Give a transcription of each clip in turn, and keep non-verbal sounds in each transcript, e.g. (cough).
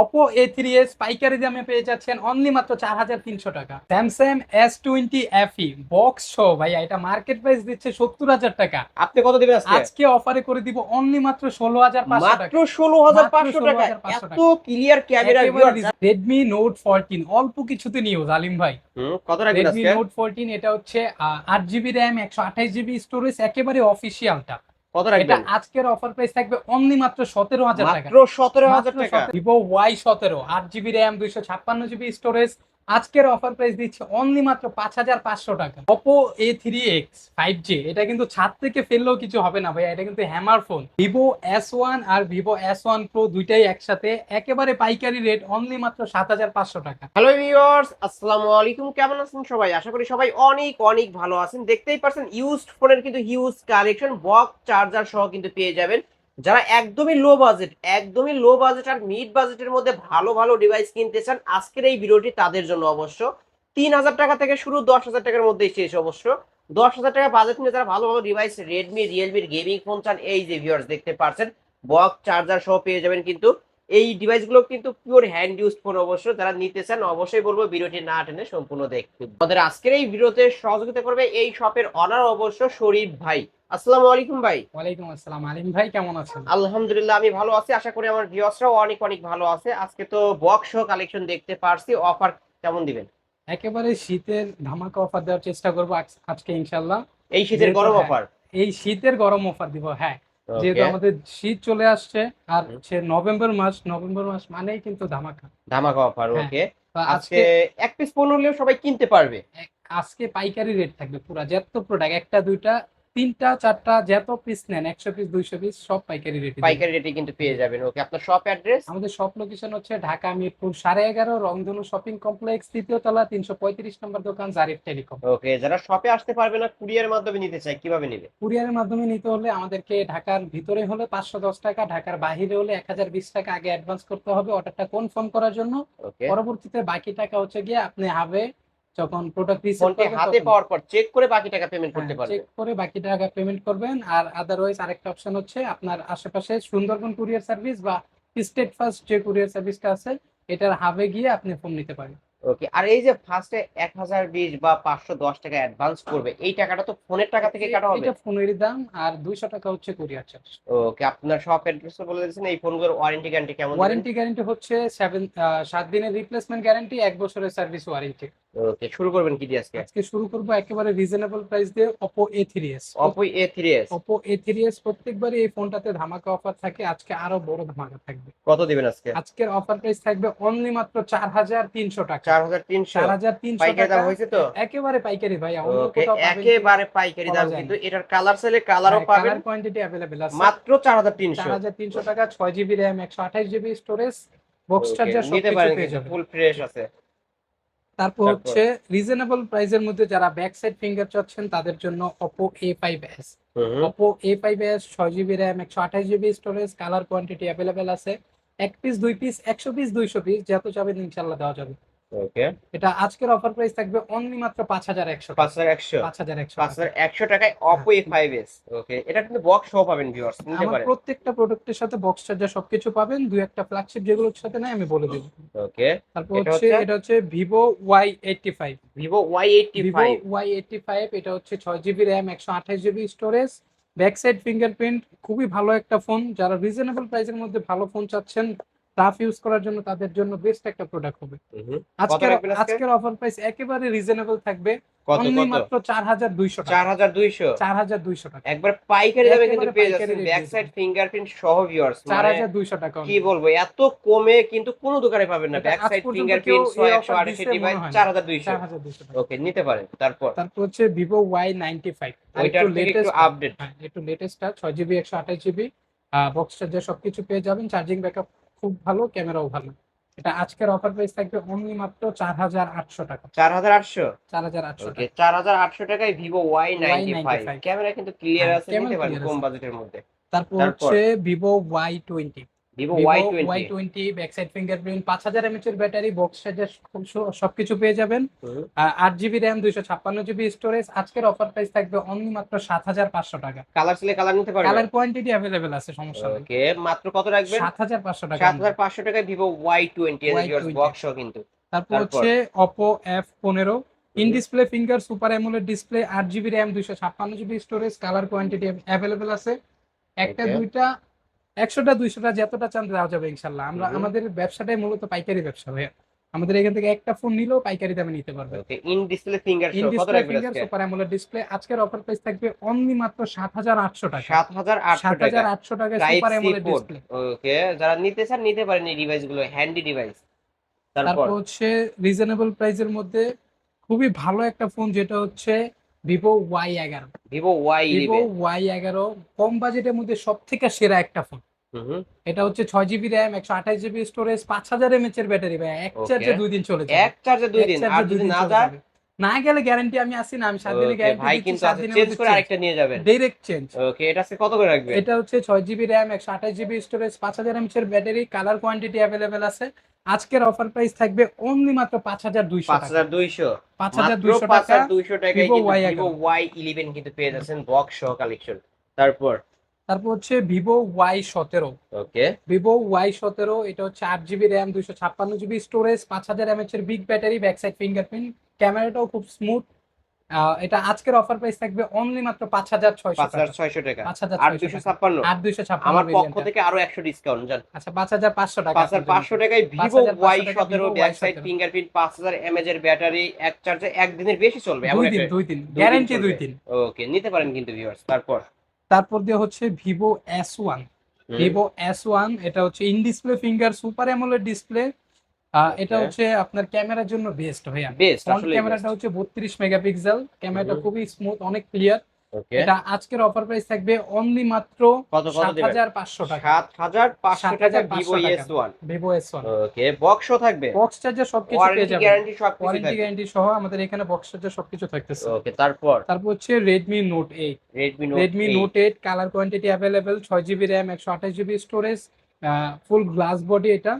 Oppo A three S পাইকারি দামে পেয়ে যাচ্ছেন অনলি মাত্র চার হাজার তিনশো টাকা। Samsung S twenty FE box show ভাইয়া এটা মার্কেট প্রাইস দিচ্ছে সত্তর হাজার টাকা। আপনি কত দিবেন আজকে? অফারে করে দিব অনলি মাত্র ষোলো হাজার পাঁচশো মাত্র ষোলো হাজার পাঁচশো টাকা। এত clear camera Redmi note fourteen অল্প কিছুতে নিও জালিম ভাই। কত রাখবেন রেডমি নোট ফোরটিন এটা হচ্ছে আট জিবি র্যাম একশো আঠাশ জিবি স্টোরেজ একেবারে অফিসিয়ালটা কত এটা আজকের অফার প্রাইস থাকবে অনলি মাত্র সতেরো হাজার টাকা। মাত্র সতেরো হাজার টাকা। ভিভো ওয়াই সতেরো আট জিবি র্যাম দুইশো ছাপ্পান্ন জিবি স্টোরেজ আজকের অফার প্রাইস দিচ্ছে অনলি মাত্র পাঁচ হাজার পাঁচশো টাকা। Oppo A three X five G এটা কিন্তু ছাদ থেকে ফেললেও কিছু হবে না ভাইয়া, এটা কিন্তু hammer phone Vivo S one আর ভিভো এস ওয়ান প্রো দুইটাই একসাথে একেবারে পাইকারি রেট অনলি মাত্র সাত হাজার পাঁচশো টাকা। হ্যালো ভিউয়ার্স আসসালামু আলাইকুম, কেমন আছেন সবাই? আশা করি সবাই অনেক অনেক ভালো আছেন। দেখতেই পারছেন ইউজড ফোনের কিন্তু হিউজ কালেকশন বক্স চার্জার সহ কিন্তু পেয়ে যাবেন। যারা একদমই লো বাজেট একদমই লো বাজেট আর মিড বাজেটের মধ্যে ভালো ভালো ডিভাইস কিনতে চান, আজকের এই ভিডিওটি তাদের জন্য অবশ্য। তিন হাজার টাকা থেকে শুরু দশ হাজার টাকার মধ্যেই শেষ অবশ্য। দশ হাজার টাকা বাজেট নিয়ে যারা ভালো ভালো ডিভাইস রেডমি রিয়েলমির গেমিং ফোন চান, এই যে ভিউয়ার্স দেখতে পারছেন বক্স চার্জার সহ পেয়ে যাবেন কিন্তু এই ডিভাইসগুলো কিন্তু পিওর হ্যান্ড ইউজ ফোন অবশ্য যারা নিতে চান অবশ্যই বলব ভিডিওটি না টেনে সম্পূর্ণ দেখতে আমাদের আজকের এই ভিডিওতে সহযোগিতা করবে এই শপের অনার অবশ্য শরীফ ভাই। আসসালামু আলাইকুম ভাই। ওয়ালাইকুম আসসালাম। আলিম ভাই কেমন আছেন? আলহামদুলিল্লাহ আমি ভালো আছি। আশা করি আমার ভিউয়ার্সরাও অনেক অনেক ভালো আছে। আজকে তো বক্স কালেকশন দেখতে পারছি। অফার কেমন দিবেন? একেবারে শীতের ধামাকা অফার দেওয়ার চেষ্টা করব আজকে ইনশাল্লাহ এই শীতের গরম হ্যাঁ, অফার এই শীতের গরম অফার দিব হ্যাঁ। যেহেতু আমাদের শীত চলে আসছে আর। হচ্ছে নভেম্বর মাস নভেম্বর মাস মানেই কিন্তু ধামাকা ধামাকা অফার হ্যাঁ। ওকে আজকে এক পিস পনেরো সবাই কিনতে পারবে আজকে পাইকারি রেট থাকবে পুরা যত প্রোডাক্ট একটা দুইটা তিনটা চারটা যত পিস নেন একশো পিস দুইশো পিস সব পাইকারি রেট পাইকারি রেটে কিন্তু পেয়ে যাবেন। ওকে আপনার শপ অ্যাড্রেস আমাদের সব লোকেশন হচ্ছে ঢাকা মিরপুর সাড়ে এগারো রংধনু শপিং কমপ্লেক্স তৃতীয় তলা তিনশো পঁয়ত্রিশ নম্বর দোকান জারিফ টেলিকম ওকে যারা শপে আসতে পারবে না কুরিয়ার মাধ্যমে নিতে চায় কীভাবে নেবে? কুরিয়ারের মাধ্যমে নিতে হলে আমাদেরকে ঢাকার ভিতরে হলে পাঁচশো দশ টাকা ঢাকার বাহিরে হলে এক হাজার বিশ টাকা আগে অ্যাডভান্স করতে হবে অর্ডারটা কনফার্ম করার জন্য। ওকে পরবর্তীতে বাকি টাকা হচ্ছে গিয়ে আপনি হাবে যখন প্রোডাক্ট রিসিভ হাতে পাওয়ার পর চেক করে বাকি টাকা পেমেন্ট করতে পারবে। চেক করে বাকি টাকা পেমেন্ট করবেন। আর আদারওয়াইজ আরেকটা অপশন হচ্ছে আপনার আশেপাশে সুন্দরবন কুরিয়ার সার্ভিস বা স্টেট ফার্স্ট যে কুরিয়ার সার্ভিসটা আছে এটার হাবে গিয়ে আপনি ফোন নিতে পারেন। ওকে আর এই যে ফার্স্টে এক হাজার বিশ বা পাঁচশো দশ টাকা অ্যাডভান্স করবে এই টাকাটা তো ফোনের টাকা থেকে কাটা হবে। এটা ফোনের দাম আর দুইশো টাকা হচ্ছে কুরিয়ার চার্জ ওকে আপনার শপ অ্যাড্রেস বলে দিয়েছেন এই ফোনগুলোর ওয়ারেন্টি গ্যারান্টি কেমন ওয়ারেন্টি গ্যারান্টি হচ্ছে সেভেন সাত দিনের রিপ্লেসমেন্ট গ্যারান্টি এক বছরের সার্ভিস ওয়ারেন্টি ওকে শুরু করবেন কি দিয়ে আজকে? আজকে শুরু করব একেবারে রিজনেবল প্রাইস দিয়ে Oppo A three S Oppo A three S Oppo A three প্রত্যেকবারই এই ফোনটাতে ধামাকা অফার থাকে আজকে আরও বড় ধামাকা থাকবে। কত দিবেন আজকে? আজকের অফার প্রাইস থাকবে অনলি মাত্র চার হাজার তিনশো টাকা। চার হাজার তিনশো? চার হাজার তিনশো পাইকারি দাম হয়েছে তো? একেবারে পাইকারি অন্য ওকে একেবারে পাইকারি দাম কিন্তু এটার কালার চাইলে কালারও পাবেন কালার কোয়ান্টিটি অ্যাভেলেবেল আছে। মাত্র চার হাজার তিনশো। চার হাজার তিনশো টাকা ছয় জিবি র্যাম একশো আঠাশ জিবি স্টোরেজ বক্স চার্জার সবকিছু পারেন পেয়ে যাবেন। ফুল ফ্রেশ আছে। তারপর? হচ্ছে রিজনেবল প্রাইসের মধ্যে যারা ব্যাক সাইড ফিঙ্গার চাচ্ছেন তাদের জন্য অপো Oppo A5s এ Oppo A5s ছয় জিবি র্যাম একশো আঠাশ GB storage colour quantity available আছে। এক পিস দুই পিস একশো পিস দুইশো পিস যত চাবেন ইনশাল্লাহ দেওয়া যাবে। ওকে। এটা আজকের অফার প্রাইস থাকবে অনলি মাত্র পাঁচ হাজার একশো পাঁচ হাজার একশো? পাঁচ হাজার একশো পাঁচ হাজার একশো টাকায় Oppo A five S okay এটা কিন্তু বক্স সহ পাবেন ভিউয়ার্স নিতে আমার পারেন। প্রত্যেকটা প্রোডাক্টের সাথে বক্স চার্জার সবকিছু পাবেন দুই একটা ফ্ল্যাগশিপ যেগুলোর সাথে নাই আমি বলে দেবো। ওকে তারপর হচ্ছে? এটা হচ্ছে Vivo Y eighty five Vivo Y eighty Vivo Y eighty five এটা হচ্ছে ছয় জিবি র্যাম একশো আঠাশ GB storage back side fingerprint খুবই ভালো একটা ফোন যারা রিজনেবল প্রাইসের মধ্যে ভালো ফোন চাচ্ছেন টাফ ইউজ করার জন্য তাদের জন্য বেস্ট একটা প্রোডাক্ট হবে। আজকের আজকের অফার প্রাইস একেবারে রিজনেবল থাকবে। কত অনলি কত? মাত্র চার হাজার দুইশো চার টাকা। একবার পাইকারি দামে কিন্তু পেয়ে যাচ্ছেন। ব্যাক সাইড ফিঙ্গারপ্রিন্ট সহ ভিউয়ার্স মানে হাজার দুইশো টাকা কি বলব এত কমে কিন্তু কোনো দোকানে পাবেন না। ব্যাক সাইড ফিঙ্গারপ্রিন্ট সহ এই একশো offer আঠাশি দিছে ডিভাইস মনে হয় না। চার হাজার দুইশো। চার হাজার দুইশো টাকা। ওকে নিতে পারেন। তারপর? তারপর হচ্ছে ভিভো ওয়াই নাইনটি ফাইভ ওইটার থেকে একটু আপডেট একটু লেটেস্টটা ছয় জিবি একশো আঠাশ জিবি বক্স চার্জার সবকিছু পেয়ে যাবেন। চার্জিং ব্যাকআপ খুব ভালো ক্যামেরাও ভালো। এটা আজকের অফার প্রাইস থাকবে অনলি মাত্র চার হাজার আটশো টাকা। চার হাজার আটশো? চার হাজার আটশো চার হাজার আটশো টাকায় Vivo Y ninety five Y95 camera কিন্তু ক্লিয়ার আছে কম বাজেটের মধ্যে। তারপর তারপর? হচ্ছে Vivo Y twenty Vivo Y twenty Y twenty back side fingerprint পাঁচ হাজার এর ব্যাটারি বক্স চার্জার সবকিছু পেয়ে যাবেন। আট জিবি র্যাম দুইশো ছাপ্পান্ন জিবি স্টোরেজ আজকের অফার প্রাইস থাকবে অনলি মাত্র সাত হাজার পাঁচশো টাকা। কালার ছেলে কালার নিতে পারবে। কালার কোয়ান্টিটি অ্যাভেলেবেল আছে সমস্যা নেই। ওকে মাত্র কত রাখবেন? সাত হাজার পাঁচশো টাকা সাত হাজার পাঁচশো টাকায় ভিভো ওয়াই টোয়েন্টি বক্স কিন্তু। তারপর তারপর? হচ্ছে অপো এফ পনেরো। In display finger super AMOLED display আট জিবি র্যাম দুইশো ছাপ্পান্ন GB storage colour quantity available আছে। একটা দুইটা একশোটা দুইশোটা যতটা চান দেওয়া যাবে ইনশাল্লাহ। আমরা. আমাদের ব্যবসাটাই মূলত পাইকারি ব্যবসা ভাইয়া। আমাদের এখান থেকে একটা ফোন নিলেও পাইকারি দামে নিতে পারবে। In display finger in display finger super AMOLED display আজকের অফার প্রাইস থাকবে অনলি মাত্র সাত হাজার আটশো টাকা। সাত হাজার আটশো টাকা। হাজার আটশো টাকা সুপার অ্যামোলেড ডিসপ্লে ওকে যারা নিতে চান নিতে পারেন এই ডিভাইসগুলো হ্যান্ডি ডিভাইস তারপর হচ্ছে রিজনেবল প্রাইসের মধ্যে খুবই ভালো একটা ফোন যেটা হচ্ছে ভিভো ওয়াই এগারো। ভিভো ওয়াই ভিভো ওয়াই এগারো কম বাজেটের মধ্যে সব থেকে সেরা একটা ফোন এটা হচ্ছে ছয় জিবি র্যাম একশো আঠাশ জিবি স্টোরেজ পাঁচ হাজার এমএচ এর ব্যাটারি ভাই এক. চার্জে দুই দিন চলে যায় এক চার্জে দুই দিন। আর যদি না যায়। না গেলে গ্যারান্টি আমি আসি না আমি সাত দিনের গ্যারান্টি ভাই কিন্তু চেঞ্জ করে আরেকটা নিয়ে যাবেন। ডাইরেক্ট চেঞ্জ ওকে এটা কত করে রাখবেন? এটা হচ্ছে ছয় জিবি র্যাম একশো আঠাশ জিবি স্টোরেজ পাঁচ হাজার এমএচ এর ব্যাটারি কালার কোয়ান্টিটি অ্যাভেলেবেল আছে। আজকের অফার প্রাইস থাকবে অনলি মাত্র পাঁচ হাজার দুইশো পাঁচ হাজার দুইশো। পাঁচ হাজার মাত্র দুইশো পাঁচ টাকা Vivo কিন্তু Y11 ওয়াই ইলেভেন কিন্তু পেয়ে যাচ্ছেন বক্স সহ কালেকশন তারপর তারপর হচ্ছে ভিভো ওয়াই সতেরো। ওকে ভিভো ওয়াই সতেরো এটা হচ্ছে আট জিবি র্যাম দুইশো ছাপ্পান্ন জিবি স্টোরেজ পাঁচ হাজার এমএচ এর big battery back side fingerprint ক্যামেরাটাও খুব স্মুথ এটা আজকের অফার প্রাইস থাকবে অনলি মাত্র পাঁচ হাজার ছয়শো পাঁচ হাজার ছয়শো টাকা। পাঁচ হাজার ছয়শো দুইশো ছাপ্পান্ন। আট দুইশো ছাপ্পান্ন আমার পক্ষ থেকে আরও একশো ডিসকাউন্ট জান। আচ্ছা পাঁচ হাজার পাঁচশো টাকা পাঁচ হাজার পাঁচশো টাকায় ভিভো ওয়াই সতেরো ব্যাক সাইড ফিঙ্গারপ্রিন্ট পাঁচ হাজার এমএজ এর ব্যাটারি এক চার্জে একদিনের বেশি চলবে দুই দিন দুই দিন গ্যারান্টি দুই দিন। ওকে নিতে পারেন কিন্তু ভিউয়ার্স তারপর। তারপর দিয়ে হচ্ছে Vivo S one Vivo S one এটা হচ্ছে in display finger super AMOLED display এটা হচ্ছে আপনার ক্যামেরার জন্য বেস্ট ভাইয়া। বেস্ট ক্যামেরাটা হচ্ছে বত্রিশ মেগাপিক্সেল ক্যামেরাটা। খুবই স্মুথ অনেক ক্লিয়ার এটা আজকের অফার প্রাইস থাকবে অনলি মাত্র কত কত সাত দেবেন হাজার পাঁচশো টাকা সাত হাজার পাঁচশো টাকা। ভিভো। ভিভো ওকে বক্সও থাকবে? বক্স চার্জার সবকিছু পেয়ে যাবেন। গ্যারান্টি সব কিছু ওয়ারেন্টি গ্যারান্টি সহ আমাদের এখানে বক্স চার্জার সবকিছু থাকতেছে। ওকে তারপর? তারপর হচ্ছে Redmi note eight Redmi note Redmi note eight colour quantity available ছয় জিবি র্যাম একশো আঠাশ GB storage full glass body এটা।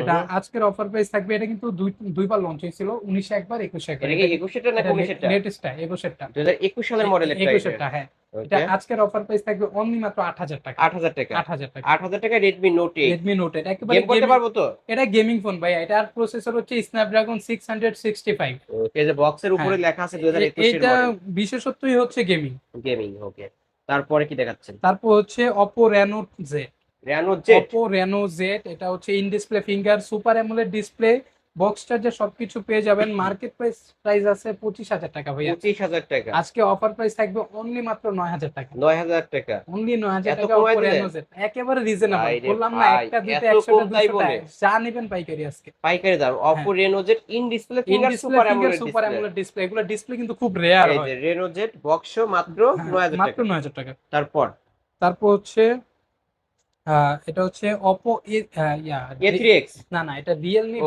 এটা আজকের অফার প্রাইস থাকবে এটা কিন্তু দুই দুইবার লঞ্চ হয়েছিল উনিশে একবার একুশে একবার। এটা একুশেটা না উনিশেটা লেটেস্টটা একুশেরটা। দুই হাজার একুশ সালের মডেলের একুশেরটা হ্যাঁ। এটা আজকের অফার প্রাইস থাকবে অনলি মাত্র আট হাজার টাকা। আট হাজার টাকা। আট হাজার টাকা। আট হাজার টাকা Redmi note eight Redmi note এটা একেবারে গেম করতে পারব তো? এটা গেমিং ফোন ভাই এটার প্রসেসর হচ্ছে Snapdragon six hundred sixty five okay যে বক্সের উপরে লেখা আছে দুই হাজার একুশের এটা বিশেষত্বই হচ্ছে গেমিং গেমিং ওকে তারপরে কি দেখাচ্ছেন? তারপর হচ্ছে Oppo Reno Z Reno Z Oppo Reno Z এটা হচ্ছে in display finger super AMOLED display box charger সবকিছু পেয়ে যাবেন। মার্কেট প্রাইস প্রাইস আছে পঁচিশ হাজার টাকা ভাইয়া। পঁচিশ হাজার টাকা। আজকে অফার প্রাইস থাকবে অনলি মাত্র নয় হাজার টাকা। নয় হাজার টাকা। অনলি নয় হাজার টাকা একেবারে রিজনেবল বললাম না একটা দুটো বলে? যা নেবেন পাইকারি আজকে। পাইকারি দাম। Oppo Reno Z in display in finger super AMOLED super display AMOLED display এগুলো ডিসপ্লে কিন্তু খুব রেয়ার হয়। যে রেনো জেড বক্স মাত্র হ্যাঁ, নয় হাজার মাত্র নয় হাজার টাকা। তারপর? তারপর হচ্ছে এটা হচ্ছে অপো এ না না এটা Realme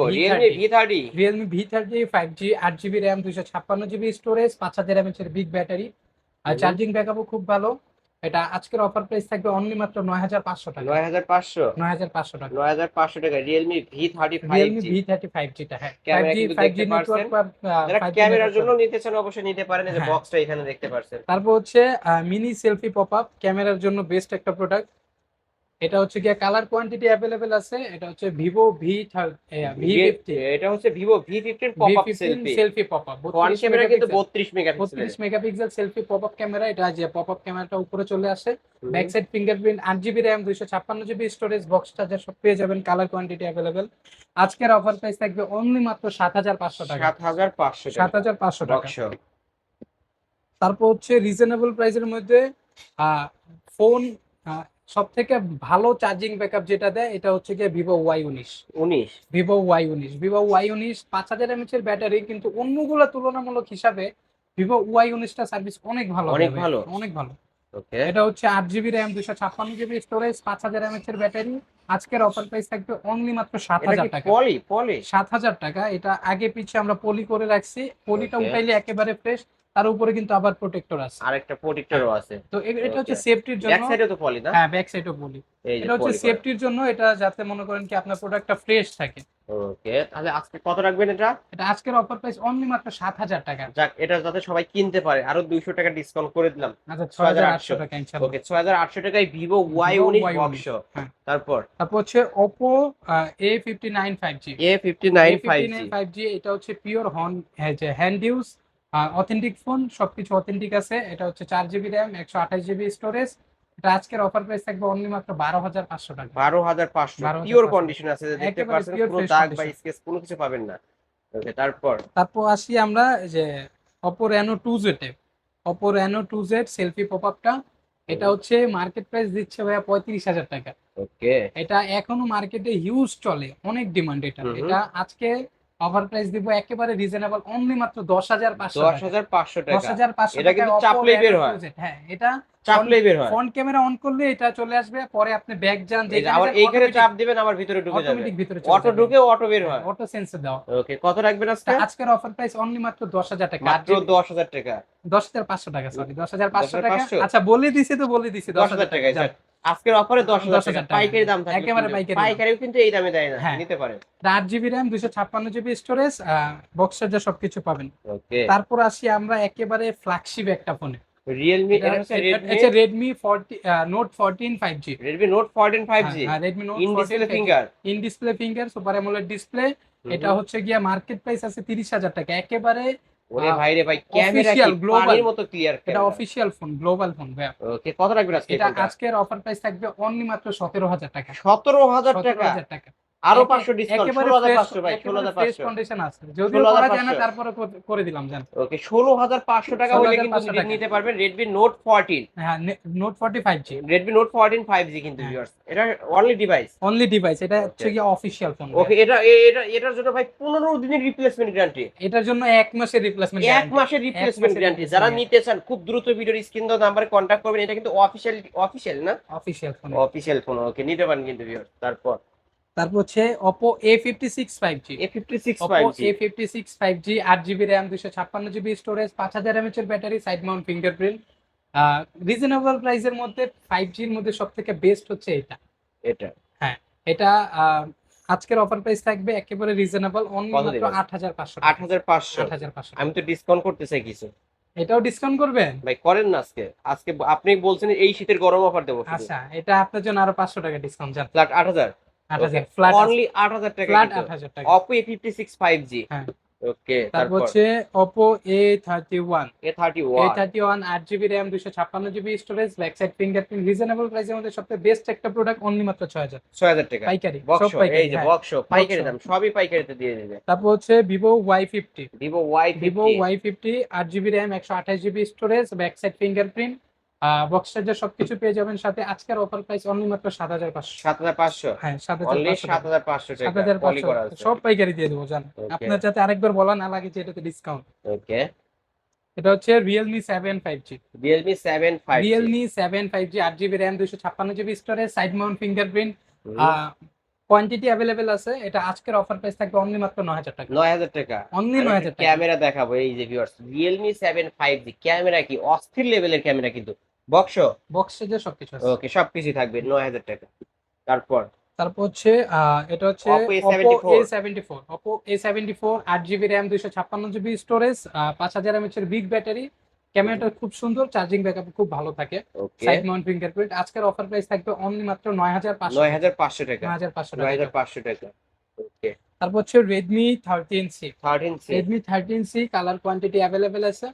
Realme V thirty five G আট জিবি র্যাম দুইশো ছাপ্পান্ন জিবি স্টোরেজ পাঁচ হাজার এমএচ এর বিগ ব্যাটারি আর। চার্জিং ব্যাকআপও খুব ভালো। এটা আজকের অফার প্রাইস থাকবে অনলি মাত্র নয় হাজার পাঁচশো টাকা। নয় হাজার পাঁচশো। নয় হাজার পাঁচশো টাকা। নয় হাজার পাঁচশো টাকা Realme V thirty five Realme G V thirty five জিটা হ্যাঁ। ফাইভ ক্যামেরা জি কিন্তু ফাইভ জি দেখতে নেটওয়ার্ক যারা ক্যামেরার জন্য নিতে চান অবশ্যই নিতে পারেন। এই যে হ্যাঁ। বক্সটা এখানে দেখতে পারছেন। তারপর হচ্ছে মিনি সেলফি পপ আপ ক্যামেরার জন্য বেস্ট একটা প্রোডাক্ট এটা হচ্ছে গিয়ে কালার কোয়ান্টিটি অ্যাভেলেবেল আছে এটা হচ্ছে ভিভো ভি ভি এটা হচ্ছে Vivo V fifteen pop up selfie selfie pop up front camera কিন্তু বত্রিশ মেগাপিক্সেল বত্রিশ megapixel selfie pop up camera এটা যে পপ আপ ক্যামেরাটা উপরে চলে আসে। ব্যাক সাইড ফিঙ্গারপ্রিন্ট আট জিবি র্যাম দুইশো ছাপ্পান্ন জিবি স্টোরেজ বক্স চার্জার সব পেয়ে যাবেন কালার কোয়ান্টিটি অ্যাভেলেবেল আজকের অফার প্রাইস থাকবে অনলি মাত্র সাত হাজার পাঁচশো টাকা। সাত হাজার পাঁচশো সাত হাজার পাঁচশো টাকা। তারপর হচ্ছে রিজনেবল প্রাইসের মধ্যে ফোন সব থেকে ভালো চার্জিং ব্যাকআপ যেটা দেয় এটা হচ্ছে গিয়ে ভিভো ওয়াই উনিশ। উনিশ। ভিভো ওয়াই উনিশ। ভিভো ওয়াই উনিশ পাঁচ হাজার এমএচ এর ব্যাটারি কিন্তু অন্যগুলো তুলনামূলক হিসাবে ভিভো ওয়াই উনিশটা সার্ভিস অনেক ভালো অনেক ভালো? অনেক ভালো। এটা হচ্ছে আট জিবি র্যাম দুশো ছাপ্পান্ন জিবি স্টোরেজ পাঁচ হাজার এমএচ এর ব্যাটারি আজকের অফার প্রাইস থাকবে অনলি মাত্র সাত হাজার টাকা। পলি পলি সাত হাজার টাকা। এটা আগে পিছে আমরা পলি করে রাখছি। পলিটা. উঠাইলে একেবারে ফ্রেশ তার উপরে কিন্তু আবার প্রোটেক্টর আছে। আরেকটা প্রোটেক্টরও আছে। তো এটা হচ্ছে. সেফটির ব্যাক জন্য সাইডে তো পলি না? হ্যাঁ ব্যাক সাইডও যে এটা হচ্ছে সেফটির জন্য এটা যাতে মনে করেন কি আপনার প্রোডাক্টটা ফ্রেশ থাকে। ওকে তাহলে আজকে কত রাখবেন এটা? এটা আজকের অফার প্রাইস অনলি মাত্র সাত হাজার টাকা। যাক এটা যাতে সবাই কিনতে পারে। আরও দুইশো টাকা ডিসকাউন্ট করে দিলাম। আচ্ছা ছয় হাজার আটশো। 6800 টাকা ইনশাল্লাহ ওকে ছয় হাজার আটশো টাকায় ভিভো ওয়াই Vivo উনিশ Y19 বক্স হ্যাঁ। তারপর? তারপর হচ্ছে nine five G five G এটা হচ্ছে পিওর হন হ্যান্ড ইউজ অথেন্টিক ফোন সবকিছু অথেন্টিক আছে। এটা হচ্ছে চার জিবি র্যাম একশো আঠাশ জিবি স্টোরেজ এটা আজকের অফার প্রাইস থাকবে অনলি মাত্র বারো হাজার পাঁচশো টাকা। বারো হাজার পাঁচশো। 12,500 পিওর কন্ডিশন আছে যে দেখতে পাচ্ছেন কোনো দাগ বা স্কেচ কোনো কিছু পাবেন না। ওকে তারপর? তারপর আসি আমরা এই যে Oppo Reno two জেডে Oppo Reno two Z selfie pop আপটা এটা হচ্ছে মার্কেট প্রাইস দিচ্ছে ভাইয়া পঁয়ত্রিশ হাজার টাকা। ওকে এটা এখনও মার্কেটে হিউজ চলে অনেক ডিমান্ড এটা। এটা আজকে অফার প্রাইস দিব একেবারে রিজনেবল অনলি মাত্র দশ হাজার পাঁচশো দশ হাজার পাঁচশো দশ টাকা হাজার পাঁচশো এটা কিন্তু চাপলেই বের হয়। হ্যাঁ এটা চাপলেই বের হয় ফ্রন্ট ক্যামেরা অন করলে এটা চলে আসবে পরে আপনি ব্যাক যান যে আবার এইখানে চাপ দিবেন আবার ভিতরে ঢুকে যাবে অটোমেটিক ভিতরে অটো ঢুকে অটো বের হয় অটো সেন্সর দেওয়া ওকে কত রাখবেন আজকে আজকের অফার প্রাইস অনলি মাত্র দশ হাজার টাকা মাত্র দশ হাজার টাকা দশ হাজার পাঁচশো টাকা সরি দশ হাজার পাঁচশো টাকা আচ্ছা বলে দিছি তো বলে দিছি দশ হাজার টাকা। আজকের অফারে দশ হাজার 10,000 টাকা। টাকা। পাইকারি দাম থাকে একেবারে পাইকারি। পাইকারিও কিন্তু এই দামে দেয় না হ্যাঁ। নিতে পারেন এটা আট জিবি র্যাম দুশো ছাপ্পান্ন জিবি স্টোরেজ বক্স চার্জার সবকিছু পাবেন। তারপর আসি আমরা একেবারে ফ্ল্যাগশিপ একটা ফোনে Realme Redmi Redmi forty note fourteen five G Redmi note fourteen five G Redmi note in display finger in display finger super AMOLED display এটা হচ্ছে গিয়া মার্কেট প্রাইস আছে তিরিশ হাজার টাকা। একেবারে ওরে ভাই রে ভাই ক্যামেরা কি পানির মতো ক্লিয়ার এটা অফিসিয়াল ফোন গ্লোবাল ফোন ভাই ওকে কত রাখবেন আজকে এটা আজকের অফার প্রাইস থাকবে অনলি মাত্র সতেরো হাজার টাকা। সতেরো হাজার সতেরো টাকা? হাজার টাকা। আরও একে- পাঁচশো ডিসকাউন্ট একেবারে ষোলো হাজার fresh- পাঁচশো ভাই ষোলো একেবারে হাজার fresh পাঁচশো। condition আছে। যদিও 16,500 করা যায় না তারপরে করে দিলাম জান। ওকে ষোলো হাজার পাঁচশো টাকা হলে কিন্তু 16,500 নিতে পারবেন হ্যাঁ কিন্তু হ্যাঁ। ভিউয়ার্স এটা অনলি ডিভাইস অনলি ডিভাইস এটা হচ্ছে অফিসিয়াল ফোন ওকে এটা এটা এটার জন্য ভাই পনেরো দিনের রিপ্লেসমেন্ট গ্যারান্টি এটার জন্য এক মাসের রিপ্লেসমেন্ট এক মাসের রিপ্লেসমেন্ট গ্যারান্টি যারা নিতে চান খুব দ্রুত ভিডিওর স্ক্রিন দাও নাম্বারে কন্ট্যাক্ট করবেন। এটা কিন্তু অফিসিয়াল অফিসিয়াল না? অফিসিয়াল ফোন ফোন ওকে নিতে পারেন কিন্তু ভিউয়ার্স তারপর। তারপর হচ্ছে Oppo A56 5G A56 5G A56 5G 8GB RAM 256GB storage 5000 mAh এর battery side mount fingerprint reasonable প্রাইসের মধ্যে 5G এর মধ্যে সবথেকে বেস্ট হচ্ছে এটা। এটা। হ্যাঁ এটা আজকের অফার প্রাইস থাকবে একেবারে রিজনেবল অনলি মাত্র 8500 8500 8500 আমি তো ডিসকাউন্ট করতে চাই কিছু। এটাও ডিসকাউন্ট করবেন? ভাই করেন না আজকে। আজকে আপনি বলছেন এই শীতের গরম অফার দেবো আচ্ছা এটা আপনার জন্য আরও 500 টাকা ডিসকাউন্ট যান 8000 অনলি আট হাজার টাকা ফ্ল্যাট আট হাজার টাকা। Oppo A fifty six five G হ্যাঁ। ওকে তারপর হচ্ছে Oppo A31 A thirty A one thirty one আট জিবি র্যাম দুশো ছাপ্পান্ন GB storage back side fingerprint reasonable প্রাইসের মধ্যে সবথেকে বেস্ট একটা প্রোডাক্ট অনলি মাত্র ছয় হাজার। ছয় হাজার টাকা। পাইকারি সব পাইকারি এই যে হ্যাঁ। পাইকারি দাম সবই পাইকারিতে দিয়ে দেবে। তারপর হচ্ছে ভিভো ওয়াই ফিফটি আট জিবি র্যাম একশো আঠাশ GB storage back side fingerprint box charger সবকিছু পেয়ে যাবেন সাথে আজকের অফার প্রাইস অনলি মাত্র সাত হাজার পাঁচশো। সাত হাজার পাঁচশো? হ্যাঁ সাত হাজার পাঁচশো সাত হাজার পাঁচশো সব পাইকারি দিয়ে দেবো জান। আপনার যাতে আরেকবার বলা না লাগে যে এটাতে ডিসকাউন্ট ওকে এটা হচ্ছে Realme seven five G Realme seven five Realme seven five G আট জিবি র্যাম দুশো ছাপ্পান্ন GB storage side mount fingerprint quantity available আছে। এটা আজকের অফার প্রাইস থাকবে অনলি মাত্র নয় হাজার টাকা। নয় হাজার টাকা। অনলি নয় হাজার টাকা। ক্যামেরা দেখাবো এই যে viewers Realme seven five G camera কি? অস্থির লেভেলের ক্যামেরা কিন্তু। বক্স বক্স চার্জার সবকিছু আছে। ওকে সবকিছু থাকবে নয় হাজার টাকা। তারপর? তারপর হচ্ছে এটা হচ্ছে Oppo Oppo A74 A74 Oppo A74 আট জিবি র্যাম দুইশো ছাপ্পান্ন জিবি স্টোরেজ পাঁচ হাজার এমএচ এর বিগ ব্যাটারি ক্যামেরাটা খুব সুন্দর চার্জিং ব্যাকআপ খুব ভালো থাকে। সাইড মাউন্ট ফিঙ্গারপ্রিন্ট আজকের অফার প্রাইস থাকবে অনলি মাত্র নয় হাজার পাঁচশো নয় হাজার পাঁচশো টাকা। নয় হাজার পাঁচশো নয় টাকা হাজার পাঁচশো টাকা। ওকে। তারপর হচ্ছে thirteen C Redmi thirteen C colour quantity available আছে।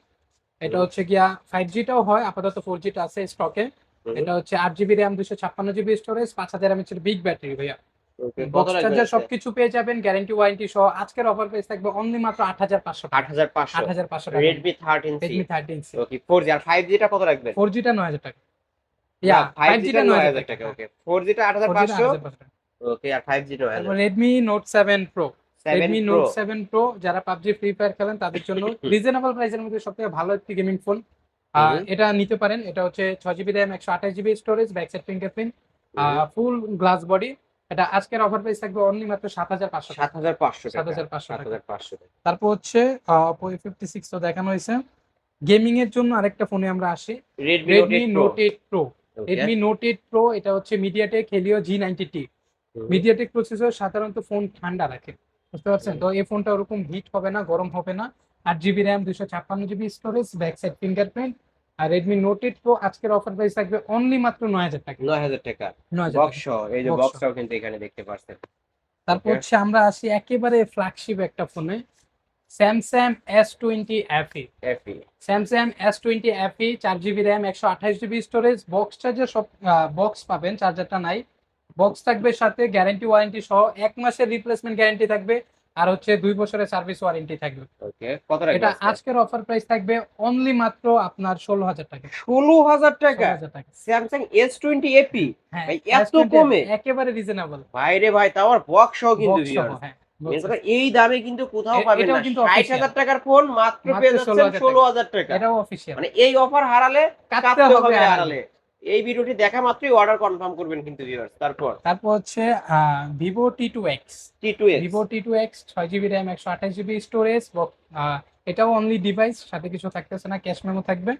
এটা হচ্ছে গিয়া ফাইভ জিটাও হয় আপাতত ফোর জিটা আছে স্টকে এটা হচ্ছে আট জিবি র্যাম দুশো ছাপ্পান্ন জিবি স্টোরেজ পাঁচ হাজার এমএচ এর বিগ ব্যাটারি ভাইয়া। বক্স চার্জার সবকিছু পেয়ে যাবেন গ্যারান্টি ওয়ারেন্টি সহ আজকের অফার প্রাইস থাকবে অনলি মাত্র আট হাজার পাঁচশো আট হাজার পাঁচশো। আট হাজার পাঁচশো টাকা। Redmi thirteen Redmi thirteen okay four G আর ফাইভ জিটা কত রাখবেন ফোর জিটা নয় হাজার টাকা। ইয়া জিটা নয় হাজার টাকা। ওকে। ফোর জিটা আট হাজার পাঁচশো? ওকে আর ফাইভ জি নয় তারপর হাজার Redmi note Redmi note seven pro যারা পাবজি ফ্রি ফায়ার খেলেন তাদের জন্য (laughs) রিজনেবল প্রাইসের মধ্যে সবথেকে ভালো একটি গেমিং ফোন। এটা নিতে পারেন এটা হচ্ছে ছয় জিবি র্যাম একশো আঠাশ GB storage back side fingerprint full glass body এটা আজকের অফার প্রাইস থাকবে অনলি মাত্র সাত হাজার পাঁচশো সাত হাজার পাঁচশো টাকা। 7,500 সাত হাজার পাঁচশো টাকা। তারপর হচ্ছে ফিফটি সিক্স তো দেখানো হয়েছে। গেমিং এর জন্য আরেকটা ফোনে আমরা আসি। Note eight pro pro Redmi note eight pro এটা হচ্ছে MediaTek Helio G ninety T MediaTek processor সাধারণত ফোন ঠান্ডা রাখে। বুঝতে পারছেন? তো এই ফোনটা ওরকম হিট হবে না গরম হবে না। আট জিবি র্যাম দুশো ছাপ্পান্ন GB storage back side fingerprint আর রেডমি নোট এইট প্রো আজকের অফার প্রাইস থাকবে অনলি মাত্র নয় হাজার টাকা। নয় হাজার টাকা। বক্স এই যে বক্সটাও কিন্তু এখানে দেখতে পাচ্ছেন তারপর হচ্ছে আমরা আসি একেবারে ফ্ল্যাগশিপ একটা ফোনে Samsung S twenty FE FE Samsung S twenty FE চার জিবি র্যাম একশো আঠাশ জিবি স্টোরেজ বক্স চার্জার সব বক্স পাবেন চার্জারটা নাই। বক্স থাকবে সাথে গ্যারান্টি ওয়ারেন্টি সহ এক মাসের রিপ্লেসমেন্ট গ্যারান্টি থাকবে আর হচ্ছে দুই বছরের সার্ভিস ওয়ারেন্টি থাকবে। ওকে কত এটা আজকের অফার প্রাইস থাকবে অনলি মাত্র আপনার ষোলো হাজার টাকা। ষোলো হাজার টাকা? স্যামসাং এস টোয়েন্টি এপি হ্যাঁ ভাই, এত S20 কমে? একেবারে রিজনেবল বাইরে ভাই তাও আর বক্স সহ কিন্তু। হ্যাঁ এই দামে কিন্তু কোথাও পাবেন না। কিন্তু ষাট। হাজার টাকার ফোন মাত্র পেয়ে যাচ্ছেন 16,000 ষোলো হাজার টাকা। এটাও অফিসিয়াল মানে এই অফার হারালে কাটতে হবে হারালে। এই ভিডিওটি দেখা মাত্রই অর্ডার কনফার্ম করবেন কিন্তু ভিউয়ার্স তারপর? তারপর হচ্ছে Vivo T two X T two X Vivo T two X ছয় জিবি র্যাম একশো আঠাশ জিবি স্টোরেজ এটাও অনলি ডিভাইস সাথে কিছু থাকতেছে না ক্যাশ মেমো থাকবে।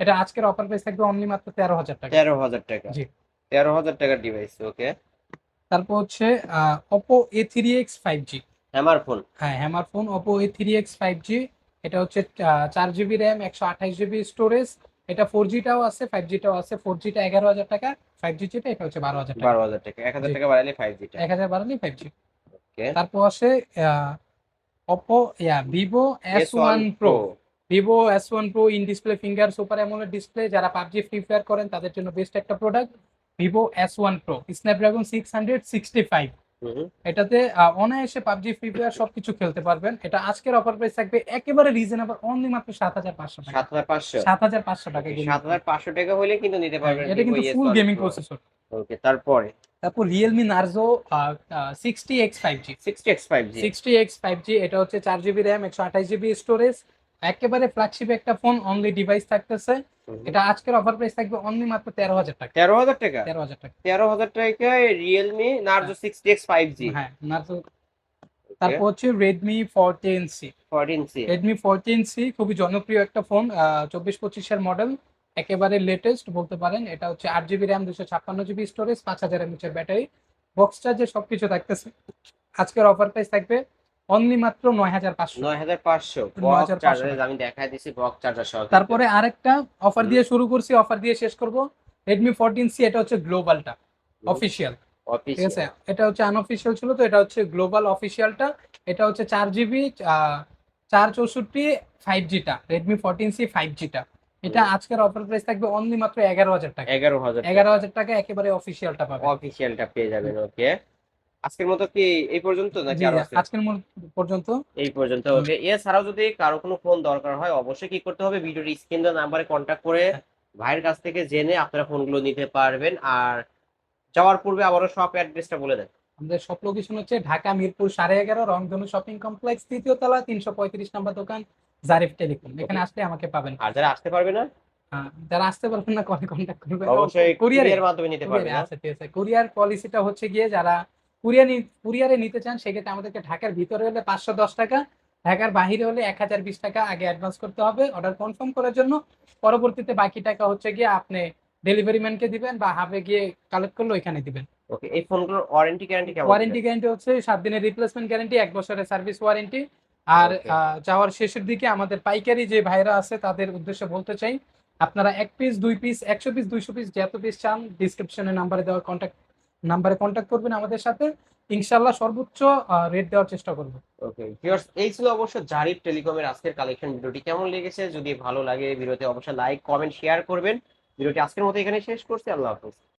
এটা আজকের অফার প্রাইস থাকবে অনলি মাত্র তেরো হাজার টাকা। তেরো হাজার টাকা। জি। তেরো হাজার টাকার ডিভাইস ওকে তারপর হচ্ছে Oppo A three X five G hammer phone হ্যাঁ hammer phone Oppo A three X five G এটা হচ্ছে চার জিবি র্যাম একশো আঠাশ জিবি স্টোরেজ এটা ফোর জিটাও আছে ফাইভ জিটাও আছে ফোর জিটা এগারো হাজার টাকা ফাইভ জি যেটা এটা হচ্ছে বারো হাজার টাকা। বারো হাজার টাকা এক হাজার টাকা বাড়ালে ফাইভ জিটা এক হাজার বাড়ালেই ফাইভ জি তারপর আসে Oppo yeah Vivo S one pro Vivo S one pro in display finger super AMOLED display যারা পাবজি ফ্রি ফায়ার করেন তাদের জন্য বেস্ট একটা product Vivo S one pro Snapdragon six hundred sixty five এটাতে অনায়াসে PUBG free fire সবকিছু খেলতে পারবেন। এটা আজকের অফার প্রাইস থাকবে একেবারে রিজনেবল অনলি মাত্র সাত হাজার পাঁচশো টাকা। সাত হাজার পাঁচশো? সাত হাজার পাঁচশো টাকা সাত হাজার পাঁচশো টাকা হলে কিন্তু নিতে হ্যাঁ, পারবেন এটা কিন্তু ফুল গেমিং প্রসেসর ওকে তারপরে? তারপর Realme Narzo sixty X five G sixty X five G sixty X five G এটা হচ্ছে চার জিবি র্যাম একশো আঠাশ জিবি স্টোরেজ একেবারে ফ্ল্যাগশিপ একটা ফোন অনলি ডিভাইস থাকতেছে। এটা আজকের অফার প্রাইস থাকবে অনলি মাত্র তেরো হাজার টাকা। তেরো হাজার টাকা? তেরো হাজার টাকা। তেরো হাজার টাকায় Realme Narzo sixty X five G হ্যাঁ নার্জো তারপর হচ্ছে Redmi fourteen C fourteen C Redmi fourteen C খুবই জনপ্রিয় একটা ফোন চব্বিশ পঁচিশের মডেল একেবারে লেটেস্ট বলতে পারেন। এটা হচ্ছে আট জিবি র্যাম দুশো ছাপ্পান্ন জিবি স্টোরেজ পাঁচ হাজার এমএচের ব্যাটারি বক্স চার্জে সবকিছু থাকতেছে। আজকের অফার প্রাইস থাকবে অনলি মাত্র নয় হাজার পাঁচশো। নয় হাজার পাঁচশো। 9500 বক্স চার্জার আমি দেখাই দিছি বক্স চার্জার সহ। তারপরে আরেকটা অফার দিয়ে শুরু করছি অফার দিয়ে শেষ করব। রেডমি ফোরটিন সি এটা হচ্ছে গ্লোবালটা অফিসিয়াল ঠিক আছে? এটা হচ্ছে আনঅফিসিয়াল ছিল তো এটা হচ্ছে গ্লোবাল অফিসিয়ালটা এটা হচ্ছে চার জিবি চার চৌষট্টি ফাইভ জিটা রেডমি ফোরটিন সি ফাইভ জিটা এটা আজকের অফার প্রাইস থাকবে অনলি মাত্র এগারো হাজার টাকা। এগারো হাজার এগারো হাজার টাকা একেবারে অফিসিয়ালটা পাবে অফিসিয়ালটা পেয়ে যাবেন ওকে আজকের মতো কি এই পর্যন্ত নাকি আরও আছে? আজকের পর্যন্ত। এই পর্যন্ত ওকে। এছাড়াও যদি কারও কোনো ফোন দরকার হয় অবশ্যই কি করতে হবে? ভিডিওর স্ক্রিন দেওয়া নাম্বারে কন্ট্যাক্ট করে হ্যাঁ। ভাইয়ের কাছ থেকে জেনে আপনারা ফোনগুলো নিতে পারবেন। আর যাওয়ার পূর্বে আবারও শপ অ্যাড্রেসটা বলে দেন। আমাদের সব লোকেশন হচ্ছে ঢাকা মিরপুর সাড়ে এগারো রংধনু শপিং কমপ্লেক্স তৃতীয় তলা তিনশো পঁয়ত্রিশ নম্বর দোকান জারিফ টেলিকম। এখানে আসলে আমাকে পাবেন। আর যারা আসতে পারবে না? হ্যাঁ, যারা আসতে পারবেন না কলে কন্ট্যাক্ট করবেন? অবশ্যই মাধ্যমে নিতে পারবে আচ্ছা ঠিক আছে। কুরিয়ার পলিসিটা হচ্ছে গিয়ে যারা কুরিয়ার কুরিয়ারে নিতে চান সেক্ষেত্রে আমাদেরকে ঢাকার ভিতরে হলে পাঁচশো দশ টাকা ঢাকার বাহিরে হলে এক হাজার বিশ টাকা আগে অ্যাডভান্স করতে হবে অর্ডার কনফার্ম করার জন্য। পরবর্তীতে বাকি টাকা হচ্ছে গিয়ে আপনি ডেলিভারি ম্যানকে দিবেন বা হাবে গিয়ে কালেক্ট করলে ওইখানে দিবেন। ওকে এই ফোনগুলোর ওয়ারেন্টি গ্যারান্টি কেমন ওয়ারেন্টি গ্যারান্টি হচ্ছে সাত দিনের রিপ্লেসমেন্ট গ্যারান্টি এক বছরের সার্ভিস ওয়ারেন্টি আর যাওয়ার শেষের দিকে আমাদের পাইকারি যে ভাইরা আছে তাদের উদ্দেশ্যে বলতে চাই আপনারা এক পিস দুই পিস একশো পিস দুইশো পিস যত পিস চান ডিসক্রিপশনে নাম্বারে দেওয়া কন্ট্যাক্ট নাম্বারে কন্ট্যাক্ট করবেন আমাদের সাথে। ইনশাল্লাহ সর্বোচ্চ রেট দেওয়ার চেষ্টা করব। ওকে ভিউয়ার্স এই ছিল অবশ্য জারিফ টেলিকমের আজকের কালেকশন ভিডিওটি। কেমন লেগেছে? যদি ভালো লাগে ভিডিওতে অবশ্যই লাইক কমেন্ট শেয়ার করবেন। ভিডিওটি আজকের মতো এখানে শেষ করছি। আল্লাহ হাফেজ।